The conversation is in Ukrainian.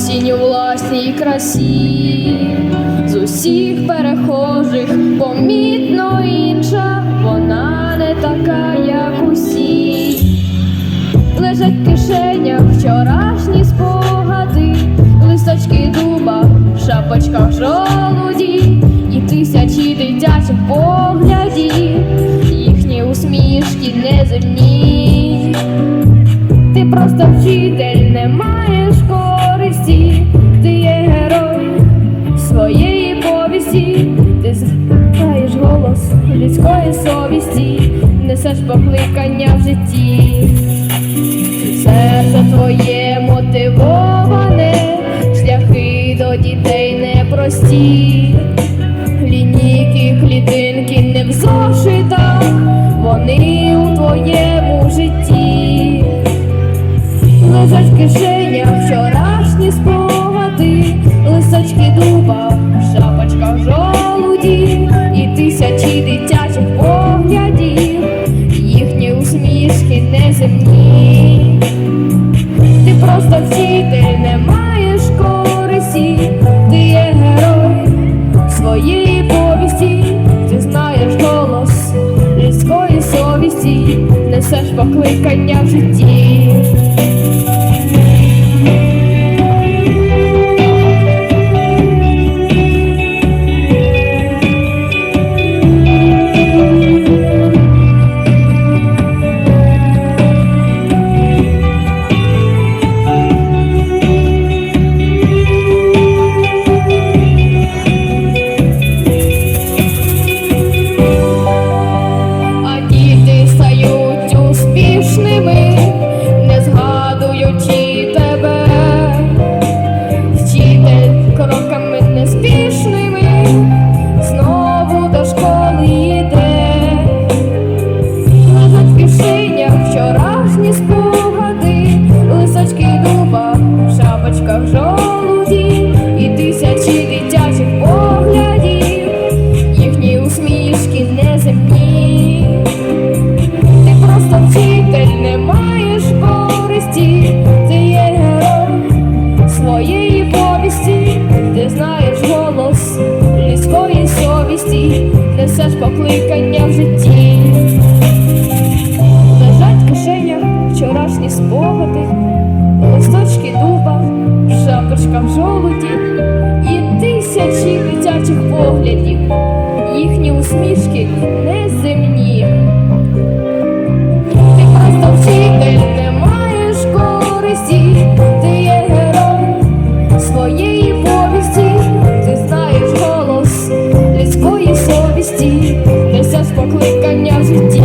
осінь у власній красі, з усіх перехожих помітно інша, вона не така, як усі. Лежать в кишенях вчорашні спогади, листочки дуба, в шапочках жолуді, і тисячі дитячих поглядів, їхні усмішки неземні. Ти просто вчитель, не совісті, несеш покликання в житті. Серце твоє мотивоване, шляхи до дітей непрості, своєї повісті, ти знаєш голос людської совісті, несеш покликання в житті. Несеш покликання в житті. Лежать в кишенях вчорашні спогади, листочки дуба, в шапочках жолуді і тисячі дитячих поглядів, покликання